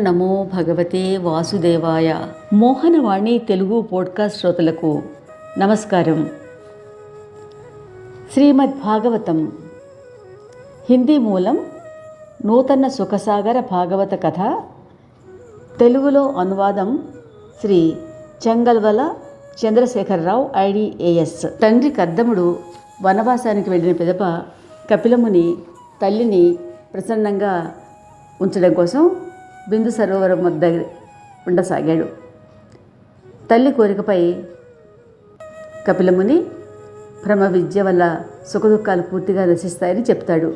నమో భగవతే వాసుదేవాయ. మోహనవాణి తెలుగు పోడ్కాస్ట్ శ్రోతలకు నమస్కారం. శ్రీమద్ భాగవతం. హిందీ మూలం నూతన సుఖసాగర భాగవత కథ. తెలుగులో అనువాదం శ్రీ చెంగల్వల చంద్రశేఖరరావు ఐడిఏఎస్. తండ్రి కద్దముడు వనవాసానికి వెళ్ళిన పిదప కపిలముని తల్లిని ప్రసన్నంగా ఉంచడం కోసం బిందు సరోవరం వద్ద ఉండసాగాడు. తల్లి కోరికపై కపిలముని భ్రమ విద్య వల్ల సుఖదుఖాలు పూర్తిగా నశిస్తాయని చెప్తాడు.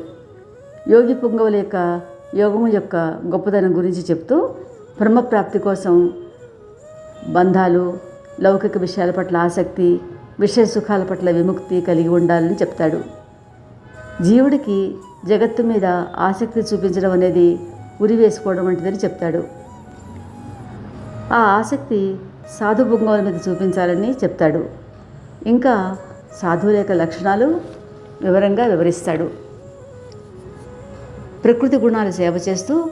యోగి పుంగవుల యొక్క యోగము యొక్క గొప్పతనం గురించి చెప్తూ బ్రహ్మప్రాప్తి కోసం బంధాలు లౌకిక విషయాల పట్ల ఆసక్తి విషయ సుఖాల పట్ల విముక్తి కలిగి ఉండాలని చెప్తాడు. జీవుడికి జగత్తు మీద ఆసక్తి చూపించడం అనేది ఉరి వేసుకోవడం వంటిదని చెప్తాడు. ఆ ఆసక్తి సాధు పుంగవుల మీద చూపించాలని చెప్తాడు. ఇంకా సాధువుల యొక్క లక్షణాలు వివరంగా వివరిస్తాడు. ప్రకృతి గుణాలు సేవ చేస్తూ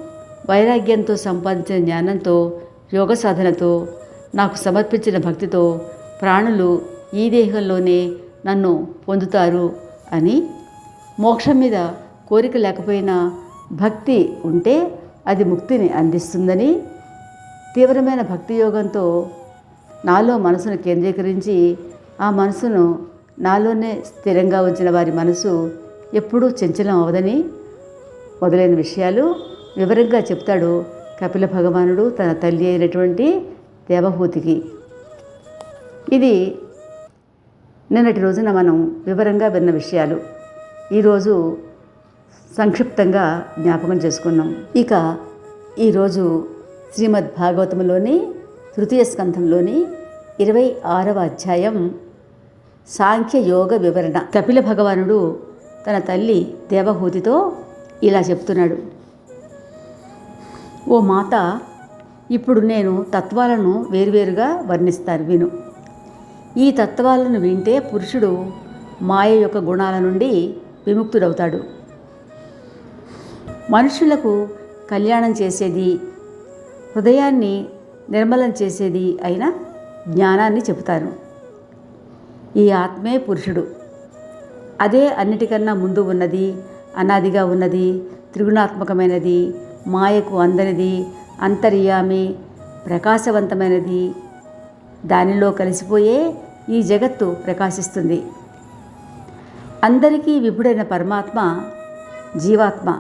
వైరాగ్యంతో సంపాదించిన జ్ఞానంతో యోగ సాధనతో నాకు సమర్పించిన భక్తితో ప్రాణులు ఈ దేహంలోనే నన్ను పొందుతారు అని మోక్షం మీద కోరిక లేకపోయినా భక్తి ఉంటే అది ముక్తిని అందిస్తుందని తీవ్రమైన భక్తి యోగంతో నాలో మనసును కేంద్రీకరించి ఆ మనసును నాలోనే స్థిరంగా ఉంచిన వారి మనసు ఎప్పుడూ చంచలం అవదని మొదలైన విషయాలు వివరంగా చెప్తాడు కపిల భగవానుడు తన తల్లి అయినటువంటి దేవహూతికి. ఇది నిన్నటి రోజున మనం వివరంగా విన్న విషయాలు. ఈరోజు సంక్షిప్తంగా జ్ఞాపకం చేసుకున్నాం. ఇక ఈరోజు శ్రీమద్ భాగవతంలోని తృతీయ స్కంధంలోని ఇరవై ఆరవ అధ్యాయం సాంఖ్య యోగ వివరణ. కపిల భగవానుడు తన తల్లి దేవహూతితో ఇలా చెప్తున్నాడు. ఓ మాత ఇప్పుడు నేను తత్వాలను వేరువేరుగా వర్ణిస్తాను విను. ఈ తత్వాలను వింటే పురుషుడు మాయ యొక్క గుణాల నుండి విముక్తుడవుతాడు. మనుషులకు కళ్యాణం చేసేది హృదయాన్ని నిర్మలం చేసేది అయిన జ్ఞానాన్ని చెబుతాను ఈ ఆత్మే పురుషుడు. అదే అన్నిటికన్నా ముందు ఉన్నది అనాదిగా ఉన్నది త్రిగుణాత్మకమైనది మాయకు అందనిది అంతర్యామి ప్రకాశవంతమైనది. దానిలో కలిసిపోయే ఈ జగత్తు ప్రకాశిస్తుంది. అందరికీ విభుడైన పరమాత్మ జీవాత్మ.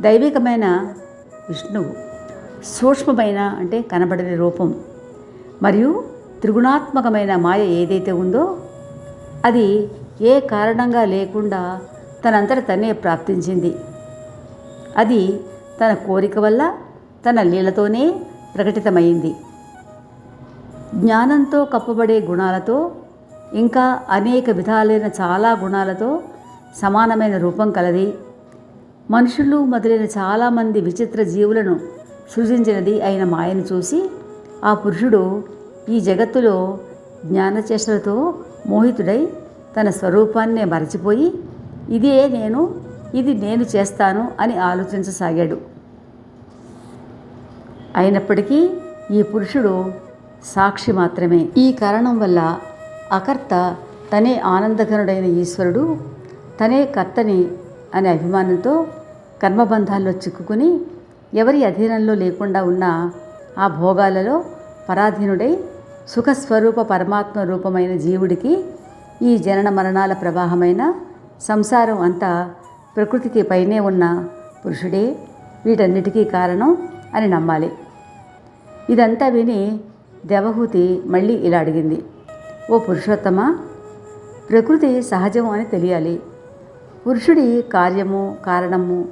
దైవికమైన విష్ణువు సూక్ష్మమైన అంటే కనబడని రూపం మరియు త్రిగుణాత్మకమైన మాయ ఏదైతే ఉందో అది ఏ కారణంగా లేకుండా తనంతట తనే ప్రాప్తించింది. అది తన కోరిక వల్ల తన లీలతోనే ప్రకటితమైంది. జ్ఞానంతో కప్పబడే గుణాలతో ఇంకా అనేక విధాలైన చాలా గుణాలతో సమానమైన రూపం కలది. మనుషులు మొదలైన చాలామంది విచిత్ర జీవులను సృజించినది అయిన మాయను చూసి ఆ పురుషుడు ఈ జగత్తులో జ్ఞానచేష్టలతో మోహితుడై తన స్వరూపాన్నే మరచిపోయి ఇదే నేను ఇది నేను చేస్తాను అని ఆలోచించసాగాడు. అయినప్పటికీ ఈ పురుషుడు సాక్షి మాత్రమే. ఈ కారణం వల్ల అకర్త తనే ఆనందఘనుడైన ఈశ్వరుడు తనే కర్తని అనే అభిమానంతో కర్మబంధాల్లో చిక్కుకుని ఎవరి అధీనంలో లేకుండా ఉన్న ఆ భోగాలలో పరాధీనుడై సుఖస్వరూప పరమాత్మ రూపమైన జీవుడికి ఈ జనన మరణాల ప్రవాహమైన సంసారం అంతా ప్రకృతికి పైనే ఉన్న పురుషుడే వీటన్నిటికీ కారణం అని నమ్మాలి. ఇదంతా విని దేవహూతి మళ్ళీ ఇలా అడిగింది. ఓ పురుషోత్తమ ప్రకృతి సహజం అని తెలియాలి. పురుషుడి కార్యము కారణము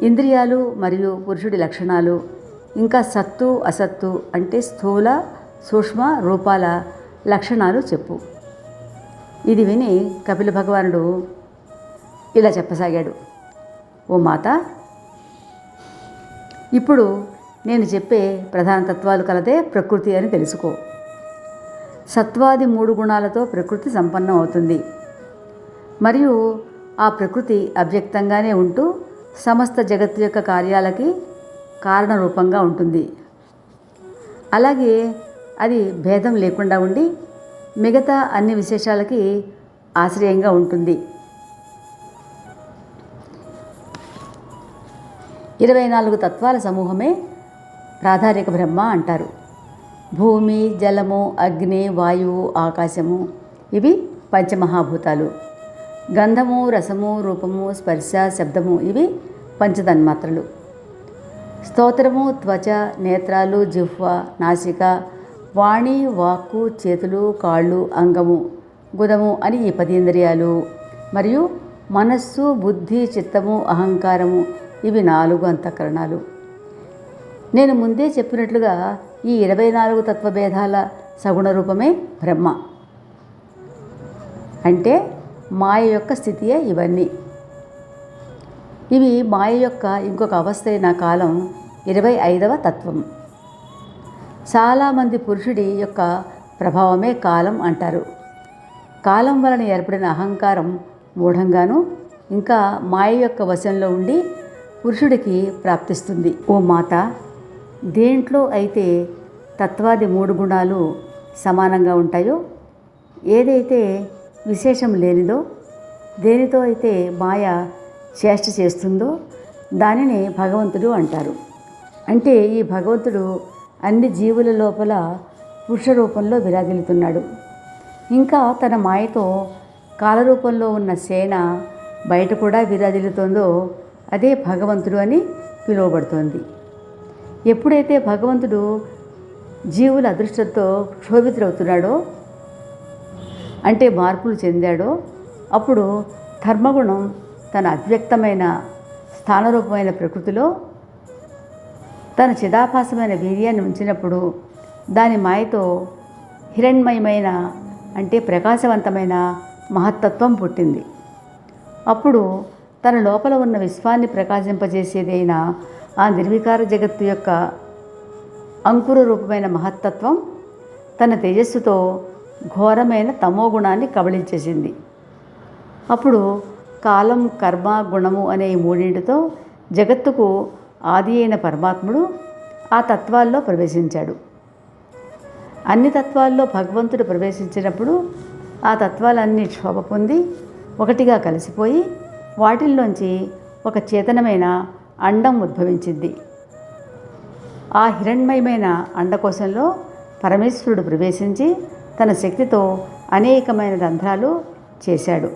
ఇంద్రియాలు మరియు పురుషుడి లక్షణాలు ఇంకా సత్తు అసత్తు అంటే స్థూల సూక్ష్మ రూపాల లక్షణాలు చెప్పు. ఇది విని కపిల భగవానుడు ఇలా చెప్పసాగాడు. ఓ మాత ఇప్పుడు నేను చెప్పే ప్రధాన తత్వాలు కలదే ప్రకృతి అని తెలుసుకో. సత్వాది మూడు గుణాలతో ప్రకృతి సంపన్నం అవుతుంది. మరియు ఆ ప్రకృతి అవ్యక్తంగానే ఉంటూ సమస్త జగత్తు యొక్క కార్యాలకి కారణరూపంగా ఉంటుంది. అలాగే అది భేదం లేకుండా ఉండి మిగతా అన్ని విశేషాలకి ఆశ్రయంగా ఉంటుంది. ఇరవై నాలుగు తత్వాల సమూహమే ప్రాధాన్యక బ్రహ్మ అంటారు. భూమి జలము అగ్ని వాయువు ఆకాశము ఇవి పంచమహాభూతాలు. గంధము రసము రూపము స్పర్శ శబ్దము ఇవి పంచతన్మాత్రలు. స్తోత్రము త్వచ నేత్రాలు జిహ్వ నాసిక వాణి వాక్కు చేతులు కాళ్ళు అంగము గుదము అని ఈ పదేంద్రియాలు మరియు మనస్సు బుద్ధి చిత్తము అహంకారము ఇవి నాలుగు అంతఃకరణాలు. నేను ముందే చెప్పినట్లుగా ఈ ఇరవై నాలుగు తత్వభేదాల సగుణ రూపమే బ్రహ్మ. అంటే మాయ యొక్క స్థితియే ఇవన్నీ. ఇవి మాయ యొక్క ఇంకొక అవస్థ అయిన కాలం ఇరవై ఐదవ తత్వం. చాలామంది పురుషుడి యొక్క ప్రభావమే కాలం అంటారు. కాలం వలన ఏర్పడిన అహంకారం మూఢంగాను ఇంకా మాయ యొక్క వశంలో ఉండి పురుషుడికి ప్రాప్తిస్తుంది. ఓ మాత దేంట్లో అయితే తత్వాది మూడు గుణాలు సమానంగా ఉంటాయో ఏదైతే విశేషం లేనిదో దేనితో అయితే మాయ చేష్ట చేస్తుందో దానిని భగవంతుడు అంటారు. అంటే ఈ భగవంతుడు అన్ని జీవుల లోపల పురుష రూపంలో విరాజిల్లుతున్నాడు. ఇంకా తన మాయతో కాలరూపంలో ఉన్న సేన బయట కూడా విరాజిల్లుతోందో అదే భగవంతుడు అని పిలువబడుతోంది. ఎప్పుడైతే భగవంతుడు జీవుల అదృష్టంతో క్షోభితులవుతున్నాడో అంటే మార్పులు చెందాడో అప్పుడు ధర్మగుణం తన అవ్యక్తమైన స్థానరూపమైన ప్రకృతిలో తన చిదాభాసమైన వీర్యాన్ని ఉంచినప్పుడు దాని మాయతో హిరణ్మయమైన అంటే ప్రకాశవంతమైన మహత్తత్వం పుట్టింది. అప్పుడు తన లోపల ఉన్న విశ్వాన్ని ప్రకాశింపజేసేదైన ఆ నిర్వికార జగత్తు యొక్క అంకుర రూపమైన మహత్తత్వం తన తేజస్సుతో ఘోరమైన తమో గుణాన్ని కబళించేసింది. అప్పుడు కాలం కర్మ గుణము అనే ఈ మూడింటితో జగత్తుకు ఆది అయిన పరమాత్ముడు ఆ తత్వాల్లో ప్రవేశించాడు. అన్ని తత్వాల్లో భగవంతుడు ప్రవేశించినప్పుడు ఆ తత్వాలన్నీ క్షోభ పొంది ఒకటిగా కలిసిపోయి వాటిల్లోంచి ఒక చేతనమైన అండం ఉద్భవించింది. ఆ హిరణ్మయమైన అండకోశంలో పరమేశ్వరుడు ప్రవేశించి తన శక్తితో అనేకమైన రంధ్రాలు చేశాడు.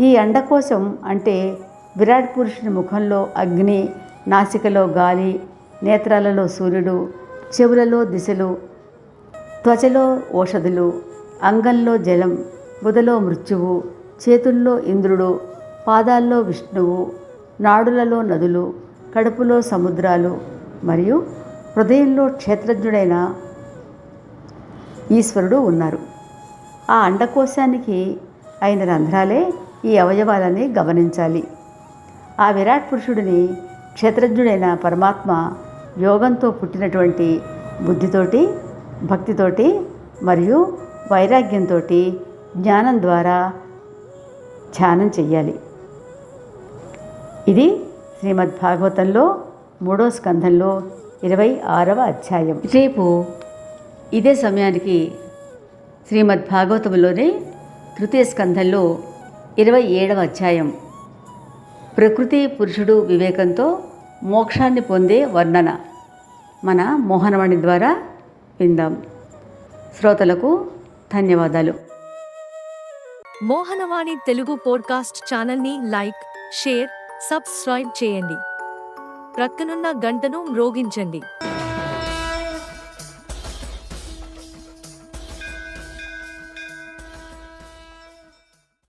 ఈ అండకోశం అంటే విరాట్ పురుషుని ముఖంలో అగ్ని నాసికలో గాలి నేత్రాలలో సూర్యుడు చెవులలో దిశలు త్వచలో ఓషధులు అంగంలో జలం బుధలో మృత్యువు చేతుల్లో ఇంద్రుడు పాదాల్లో విష్ణువు నాడులలో నదులు కడుపులో సముద్రాలు మరియు హృదయంలో క్షేత్రజ్ఞుడైన ఈశ్వరుడు ఉన్నారు. ఆ అండకోశానికి అయిన రంధ్రాలే ఈ అవయవాలని గమనించాలి. ఆ విరాట్ పురుషుడిని క్షేత్రజ్ఞుడైన పరమాత్మ యోగంతో పుట్టినటువంటి బుద్ధితోటి భక్తితోటి మరియు వైరాగ్యంతో జ్ఞానం ద్వారా ధ్యానం చెయ్యాలి. ఇది శ్రీమద్భాగవతంలో మూడో స్కంధంలో ఇరవై ఆరవ అధ్యాయం. రేపు ఇదే సమయానికి శ్రీమద్ భాగవతంలోనే తృతీయ స్కంధంలో ఇరవై ఏడవ అధ్యాయం. ప్రకృతి పురుషుడు వివేకంతో మోక్షాన్ని పొందే వర్ణన. మన మోహనవాణి ద్వారా విందాం. శ్రోతలకు ధన్యవాదాలు. మోహనవాణి తెలుగు పోడ్కాస్ట్ ఛానల్ని లైక్ షేర్ సబ్స్క్రైబ్ చేయండి. ప్రక్కనున్న గంటను మ్రోగించండి.